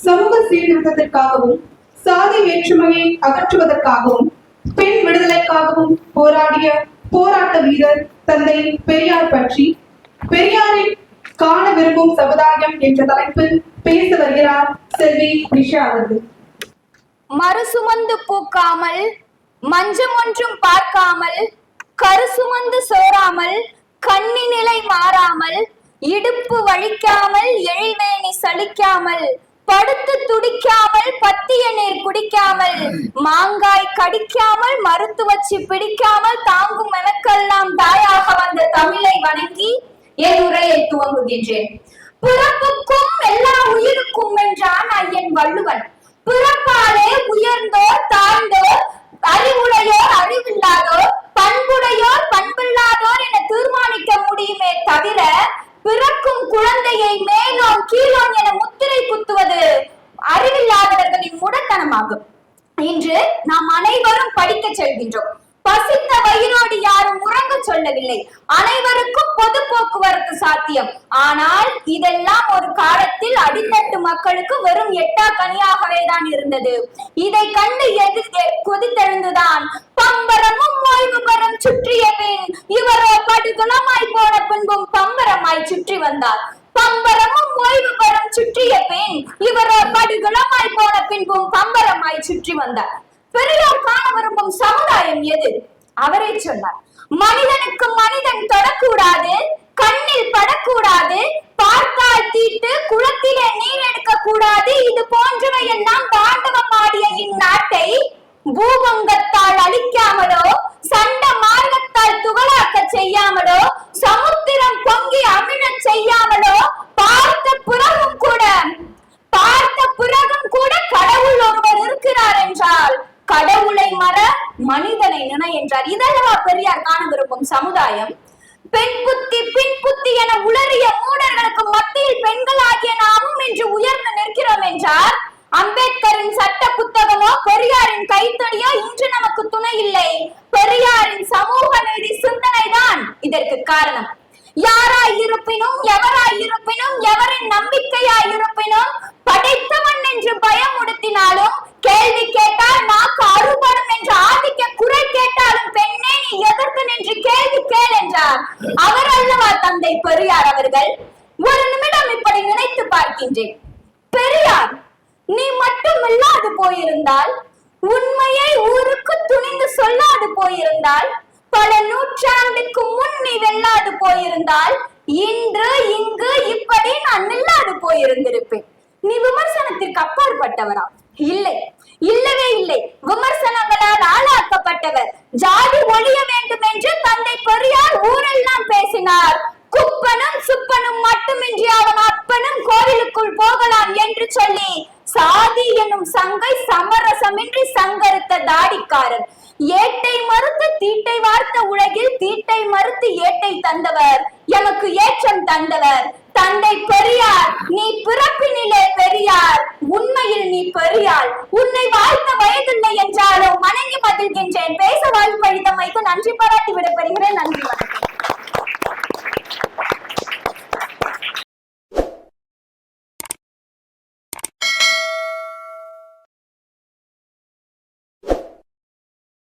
சமூக சீர்திருத்தத்திற்காகவும் சாதி வேற்றுமையை அகற்றுவதற்காகவும் பெண் விடுதலைக்காகவும் போராடிய போராட்ட வீரர் தந்தை பெரியார் பற்றி பெரியாரை காண விரும்பும் சமுதாயம் என்ற தலைப்பில் பேச வருகிறார் செல்வி நிஷா அவர்கள். மறுசுமந்து பூக்காமல் மஞ்சம் ஒன்றும் பார்க்காமல் கருசுமந்து சோறாமல் கண்ணி நிலை மாறாமல் இடுப்பு வலிக்காமல் எழில்வேணி சலிக்காமல் படுத்து துடிக்காமல் பத்திய நீர் குடிக்காமல் மாங்காய் கடிக்காமல் மருத்து பிடிக்காமல் தாங்கும் எனக்கெல்லாம் தாயாக வந்த தமிழை வணங்கி என் உரையை துவங்குகின்றேன். பிறப்புக்கும் எல்லா உயிருக்கும் என்றான் ஐயன் வள்ளுவன் பிறப்பாலே உயர்ந்தோர் தாழ்ந்தோர் அறிவுடையோர் அறிவில்லாதோர் பண்புடையோர் பண்பில்லாதோர் என தீர்மானிக்க முடியுமே தவிர பிற குழந்தையை மேலோன் கீழோன் என முத்திரை குத்துவது அறிவில்லாதவர்களின் முடத்தனமாகும். இன்று நாம் அனைவரும் படிக்க செல்கின்றோம். பசித்த வயிறோடு யாரும் உறங்க சொல்லவில்லை. அனைவருக்கும் பொது போக்குவரத்து சாத்தியம். ஆனால் இதெல்லாம் ஒரு காலத்தில் அடித்தட்டு மக்களுக்கு வெறும் எட்டா கனியாகவே தான் இருந்தது. இதை கண்டு எதிர்த்து கொதித்தெழுந்துதான் பம்பரமும் ஓய்வு பெறும் சுற்றிய பின் இவரோ படுகுணமாய் போன பின்பும் பம்பரமாய் சுற்றி வந்தார். பம்பரமும் ஓய்வு பெறும் சுற்றிய பின் இவரோ படுகுணமாய் போன பின்பும் பம்பரமாய் சுற்றி வந்தார். பெரியார் காண விரும்பும் சமுதாயம் எது? அவரே சொன்னார். மனிதனுக்கு மனிதன் தொடக்கூடாது கண்ணில் படக்கூடாது பார்த்தால் தீட்டு குளத்திலே நீர் எடுக்க கூடாது இது போன்றவை எல்லாம் மனிதனை நினை என்றார். இதல்லவா பெரியார் காண விரும்பும் சமுதாயம்? பெண் புத்தி பின் புத்தி என உளறிய மூடர்களுக்கு மத்தியில் பெண்கள் ஆகிய நாமும் இன்று உயர்ந்து நிற்கிறோம் என்றார். அம்பேத்கரின் சட்ட புத்தகமோ பெரியாரின் கைத்தடியோ இன்று நமக்கு துணை இல்லை. பெரியாரின் சமூக நீதி சிந்தனை தான் இதற்கு காரணம். யாராய் இருப்பினும் எவராய் இருப்பினும் எவரின் நம்பிக்கையாய் இருப்பினும் படைத்தவன் என்று பயம் என்றார். அவர் அல்லவா தந்தை பெரியார் அவர்கள்? ஒரு நிமிடம் இப்படி நினைத்து பார்க்கின்றேன். பெரியார் நீ மட்டும் இல்லாது போயிருந்தால் உண்மையை ஊருக்கு துணிந்து சொல்லாது போயிருந்தால் பல நூற்றாண்டுக்கு முன் நீ வெல்லாது போயிருந்தால் இன்று இங்கு இப்படி நான் நில்லாது போயிருந்திருப்பேன். நீ விமர்சனத்திற்கு அப்பாற்பட்டவரா? இல்லை. இல்லவே இல்லை. விமர்சனங்களால் ஆளாக்கப்பட்டவர். ஜாதி ஒழிய வேண்டும் சங்கை சமரசமின்றி சங்கரித்த தாடிக்காரன் ஏட்டை மறுத்து தீட்டை வார்த்த உலகில் தீட்டை மறுத்து ஏட்டை தந்தவர். எமக்கு ஏற்றம் தந்தவர். தந்தை பெரியார் நீ பிறப்பினிலே பெரியார். உண்மையில் நீ பெரியார் உன்னை வாழ்த்த வயதில்லை என்றாலும் வணங்கி மகிழ்கின்றேன் பேச வாய்ப்பளித்தமைக்கு நன்றி பாராட்டி விட